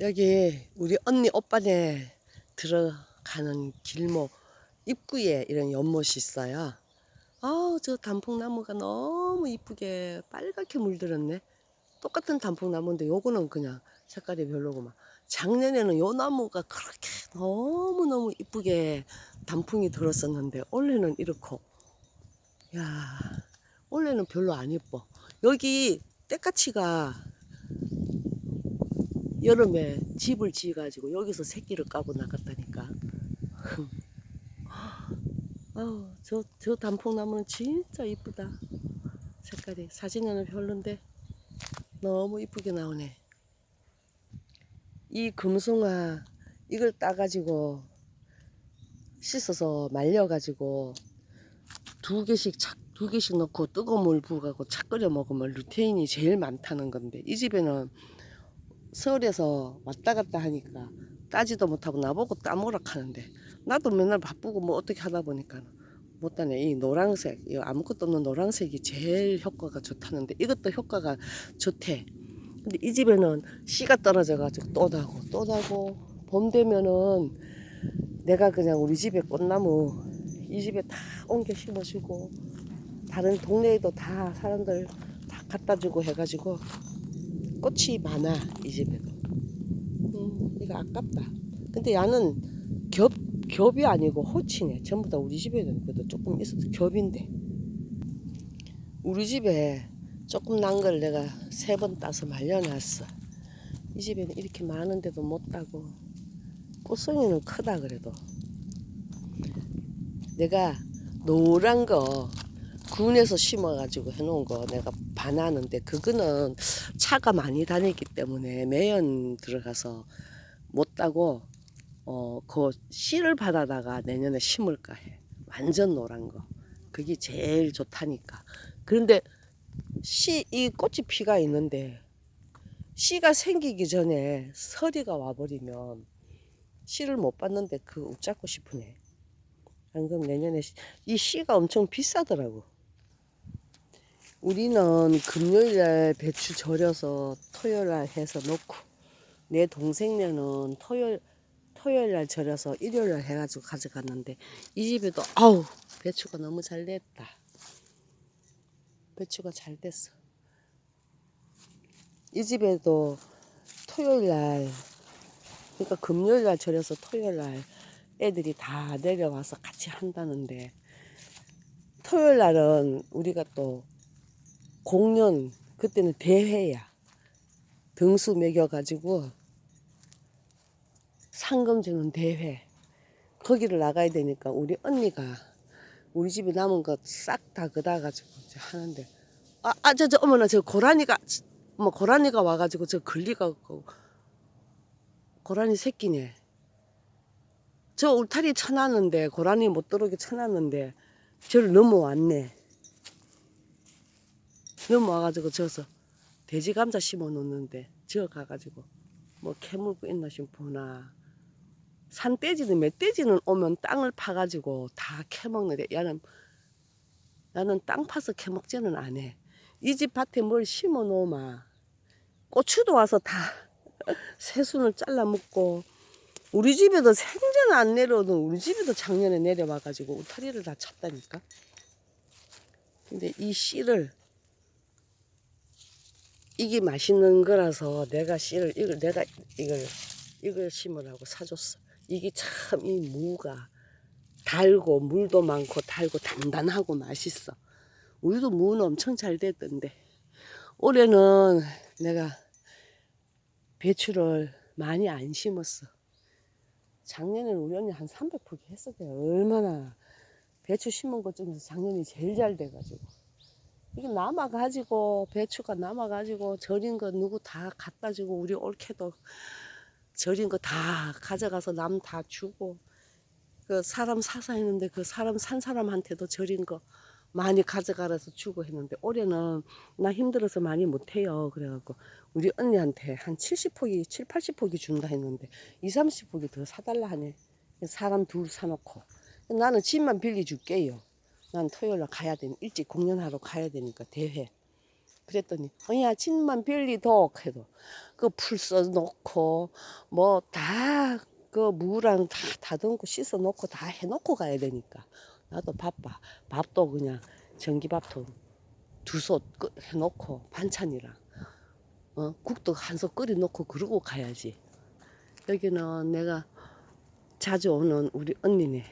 여기 우리 언니 오빠네 들어가는 길목 입구에 이런 연못이 있어요. 아, 저 단풍나무가 너무 이쁘게 빨갛게 물들었네. 똑같은 단풍나무인데 요거는 그냥 색깔이 별로구만. 작년에는 요 나무가 그렇게 너무너무 이쁘게 단풍이 들었었는데 올해는 이렇고. 야, 올해는 별로 안 이뻐. 여기 때까치가 여름에 집을 지어가지고 여기서 새끼를 까고 나갔다니까. 아우, 저, 저 단풍나무는 진짜 이쁘다. 색깔이. 사진에는 별론데 너무 이쁘게 나오네. 이 금송아, 이걸 따가지고 씻어서 말려가지고 두 개씩 착, 두 개씩 넣고 뜨거운 물 부어가고 차 끓여 먹으면 루테인이 제일 많다는 건데 이 집에는 서울에서 왔다 갔다 하니까 따지도 못하고 나보고 따먹으라 하는데 나도 맨날 바쁘고 뭐 어떻게 하다 보니까 못 따네. 이 노란색 이 아무것도 없는 노란색이 제일 효과가 좋다는데 이것도 효과가 좋대. 근데 이 집에는 씨가 떨어져 가지고 또 나고 또 나고 봄 되면은 내가 그냥 우리 집에 꽃나무 이 집에 다 옮겨 심어주고 다른 동네에도 다 사람들 다 갖다 주고 해가지고 꽃이 많아 이 집에도. 음, 이거 아깝다. 근데 야는 겹 겹이 아니고 호치네. 전부 다 우리 집에는 그래도 조금 있어도 겹인데. 우리 집에 조금 난 걸 내가 세 번 따서 말려놨어. 이 집에는 이렇게 많은데도 못 따고 꽃송이는 크다 그래도. 내가 노란 거 군에서 심어가지고 해놓은 거 내가 반하는데 그거는 차가 많이 다니기 때문에 매연 들어가서 못 따고 어 그 씨를 받아다가 내년에 심을까 해. 완전 노란 거. 그게 제일 좋다니까. 그런데 씨 이 꽃이 피가 있는데 씨가 생기기 전에 서리가 와버리면 씨를 못 받는데 그 웃잡고 싶으네. 안 그럼 내년에 씨- 이 씨가 엄청 비싸더라고 우리는 금요일날 배추 절여서 토요일날 해서 넣고 내 동생네는 토요일 토요일날 절여서 일요일날 해가지고 가져갔는데 이 집에도 아우 배추가 너무 잘 됐다. 배추가 잘 됐어. 이 집에도 토요일날 그러니까 금요일날 절여서 토요일날 애들이 다 내려와서 같이 한다는데 토요일날은 우리가 또 공연 그때는 대회야. 등수 매겨가지고 상금 주는 대회. 거기를 나가야 되니까 우리 언니가 우리 집에 남은 거 싹다 이제 하는데 아, 아, 저, 저, 어머나, 저 고라니가, 뭐, 고라니가 와가지고 저 걸리가, 고 고라니 새끼네. 저 울타리 쳐놨는데, 고라니 못 들어오게 쳐놨는데, 저를 넘어왔네. 넘어와가지고 저서 돼지 감자 심어 놓는데 저 가가지고 뭐 캐물고 있나 싶구나. 산돼지는 멧돼지는 오면 땅을 파가지고 다 캐먹는데 야는 나는 땅 파서 캐먹지는 않아. 이집 밭에 뭘 심어 놓으마. 고추도 와서 다 새순을 잘라 먹고 우리 집에도 생전 안 내려오던 우리 집에도 작년에 내려와가지고 울타리를 다 쳤다니까. 근데 이 씨를 이게 맛있는 거라서 내가 씨를 이걸 내가 이걸 이걸 심으라고 사줬어. 이게 참 이 무가 달고 물도 많고 달고 단단하고 맛있어. 우리도 무는 엄청 잘 됐던데 올해는 내가 배추를 많이 안 심었어. 작년에는 언니 한 300포기 했었대요. 얼마나 배추 심은 것 중에서 작년이 제일 잘 돼가지고. 이게 남아가지고 배추가 남아가지고 절인 거 누구 다 갖다 주고 우리 올케도 절인 거 다 가져가서 남 다 주고 그 사람 사서 했는데 그 사람 산 사람한테도 절인 거 많이 가져가라서 주고 했는데 올해는 나 힘들어서 많이 못해요. 그래갖고 우리 언니한테 한 70포기 7, 80포기 준다 했는데 2, 30포기 더 사달라 하네. 사람 둘 사놓고. 나는 집만 빌려줄게요 난 토요일 날 가야 되니 일찍 공연하러 가야 되니까 대회. 그랬더니 어야 집만 빌리독 해도 그 풀 써놓고 뭐 다 그 무랑 다 다듬고 씻어 놓고 다 해놓고 가야 되니까. 나도 바빠. 밥도 그냥 전기밥통 두솥 해놓고 반찬이랑 어 국도 한 솥 끓여 놓고 그러고 가야지. 여기는 내가 자주 오는 우리 언니네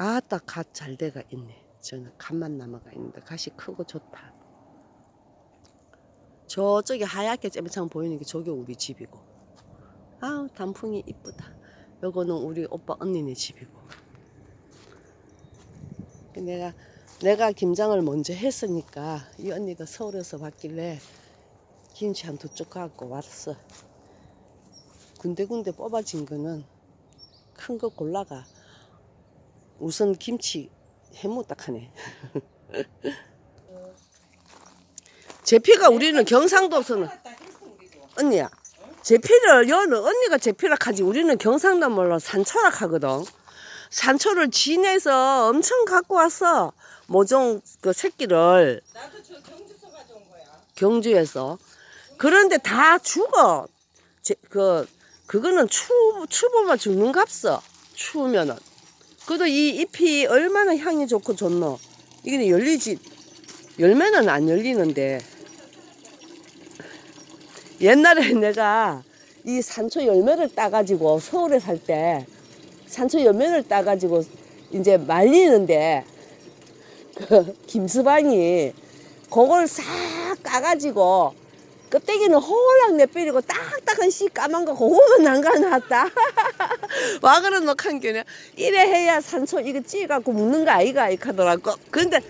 아따 갓 잘 돼가 있네. 저는 갓만 남아가 있는데 갓이 크고 좋다. 저쪽에 하얗게 째매창 보이는 게 저게 우리 집이고. 아우 단풍이 이쁘다. 요거는 우리 오빠 언니네 집이고. 내가 내가 김장을 먼저 했으니까 이 언니가 서울에서 봤길래 김치 한 두 쪽 갖고 왔어. 군데군데 뽑아진 거는 큰 거 골라가 우선 김치 해무딱하네. 제피가 우리는 경상도에서는 언니야. 제피를 여는 언니가 제피락 하지 우리는 경상도 몰라 산초락 하거든. 산초를 진해서 엄청 갖고 왔어 모종 그 새끼를 나도 저 경주서 가져온 거야. 경주에서. 그런데 다 죽어. 제, 그 그거는 추 추보면 죽는 값어. 추우면은 그래도 이 잎이 얼마나 향이 좋고 좋노? 이게 열리지 열매는 안 열리는데. 옛날에 내가 이 산초 열매를 따가지고 서울에 살 때 산초 열매를 따가지고 이제 말리는데 그 김수방이 그걸 싹 까가지고 껍데기는 홀랑 내빼리고 딱딱한 씨 까만 거 그거만 남겨놨다. 와 그런 녹한 게네 이래 해야 산초 이거 찌갖고 먹는 거 아이가 이 하더라고. 근데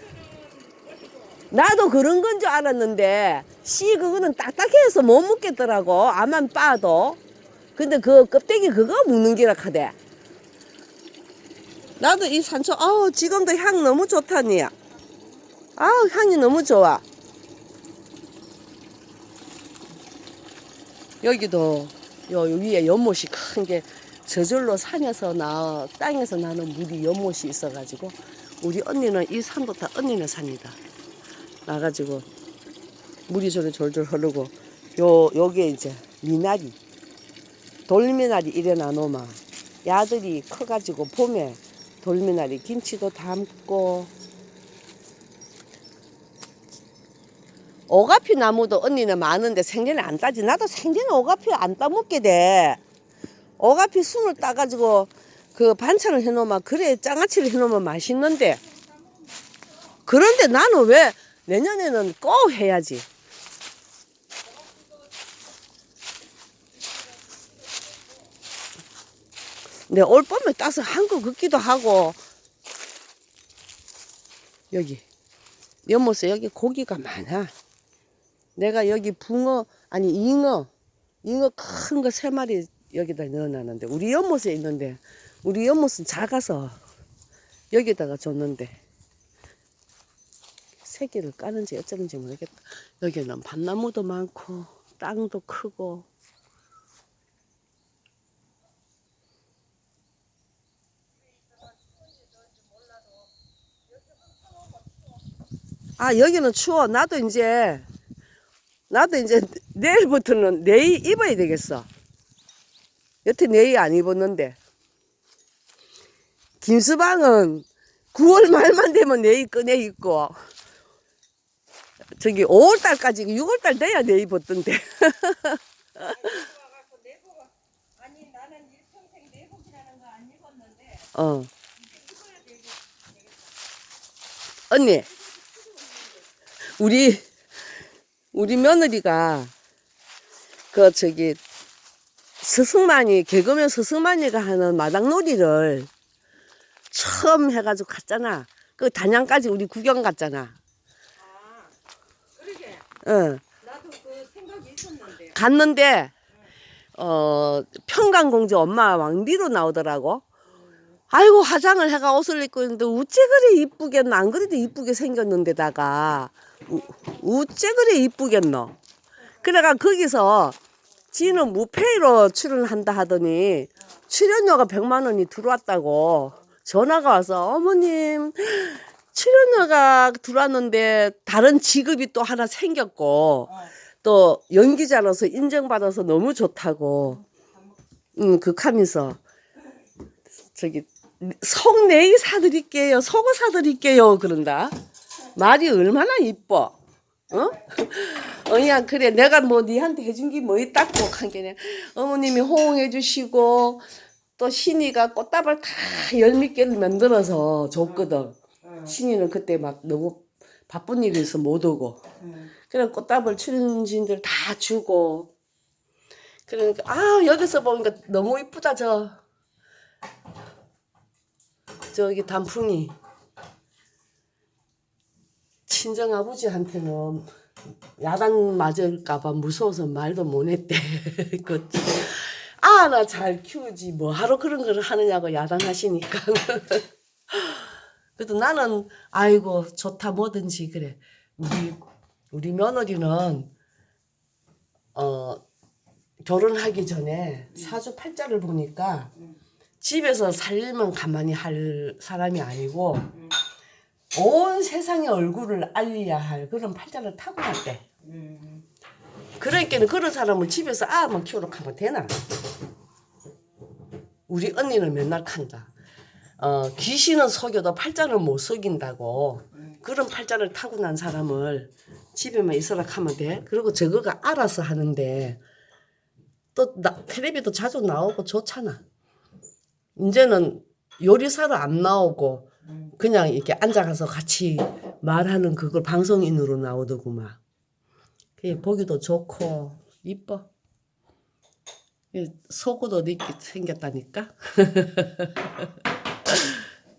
나도 그런 건 줄 알았는데 씨 그거는 딱딱해서 못 먹겠더라고. 아만 빠도. 근데 그 껍데기 그거 먹는 기라 카대. 나도 이 산초 아우 지금도 향 너무 좋다니 아우 향이 너무 좋아 여기도 요 위에 연못이 큰 게 저절로 산에서 나 땅에서 나는 물이 연못이 있어가지고 우리 언니는 이 산도 다 언니네 산이다. 나가지고 물이 저리 졸졸 흐르고 요 요게 이제 미나리 돌미나리 이래 나노마 야들이 커가지고 봄에 돌미나리 김치도 담고 오가피 나무도 언니는 많은데 생전에 안 따지. 나도 생전에 오가피 안 따먹게 돼. 오가피 순을 따가지고 그 반찬을 해놓으면 그래 장아찌를 해놓으면 맛있는데. 그런데 나는 왜 내년에는 꼭 해야지. 내올 봄에 따서 한거 긋기도 하고. 여기 연못에 여기 고기가 많아 내가 여기 붕어 아니 잉어 잉어 큰 거 세 마리 여기다 넣어놨는데 우리 연못에 있는데 우리 연못은 작아서 여기다가 줬는데 새끼를 까는지 어쩌는지 모르겠다. 여기는 밤나무도 많고 땅도 크고. 아 여기는 추워. 나도 이제 나도 이제 내일부터는 내이 입어야 되겠어. 여태 내이 안 입었는데. 김수방은 9월 말만 되면 내이 꺼내 입고. 저기 5월 달까지 6월 달 돼야 내이 입었던데. 어. 언니. 우리 우리 며느리가 그 저기 스승만이 개그맨 스승만이가 하는 마당놀이를 처음 해가지고 갔잖아. 그 단양까지 우리 구경 갔잖아. 아 그러게 응. 나도 그 생각이 있었는데 갔는데 어 평강공주 엄마 왕비로 나오더라고. 아이고 화장을 해가 옷을 입고 있는데 우째 그래 이쁘겠노? 안 그래도 이쁘게 생겼는데다가. 우- 우째 그래 이쁘겠노? 그래가 거기서 지는 무페이로 출연한다 하더니 출연료가 100만 원이 들어왔다고 전화가 와서 어머님 출연료가 들어왔는데 다른 직업이 또 하나 생겼고 어. 또 연기자로서 인정받아서 너무 좋다고. 응 극하면서. 저기 속내기 사드릴게요. 속어 사드릴게요. 그런다. 말이 얼마나 이뻐. 어? 어야 그래. 내가 뭐 니한테 해준 게 뭐 있다고 한 게네. 어머님이 호응해 주시고 또 신이가 꽃다발 다 열몇 개를 만들어서 줬거든. 어. 신이는 그때 막 너무 바쁜 일이 있어 못 오고. 응. 그래 꽃다발 출연진들 다 주고. 그러니까 아 여기서 보니까 너무 이쁘다 저 저기 단풍이 친정 아버지한테는 야단 맞을까봐 무서워서 말도 못했대. 그 아나 잘 키우지 뭐 하러 그런 걸 하느냐고 야단하시니까. 그래도 나는 아이고 좋다 뭐든지 그래. 우리 우리 며느리는 어 결혼하기 전에 사주 팔자를 보니까 집에서 살림은 가만히 할 사람이 아니고 온 세상의 얼굴을 알려야 할 그런 팔자를 타고났대. 응. 그러니까 그런 사람을 집에서 아만 키우러 가면 되나? 우리 언니는 맨날 간다. 어, 귀신은 속여도 팔자는 못 속인다고. 그런 팔자를 타고난 사람을 집에만 있어라 하면 돼. 그리고 저거가 알아서 하는데 또 나, 텔레비도 자주 나오고 좋잖아. 이제는 요리사로 안 나오고 그냥 이렇게 앉아가서 같이 말하는 그걸 방송인으로 나오더구만. 그게 보기도 좋고 이뻐. 이 속옷 옷 입게 생겼다니까.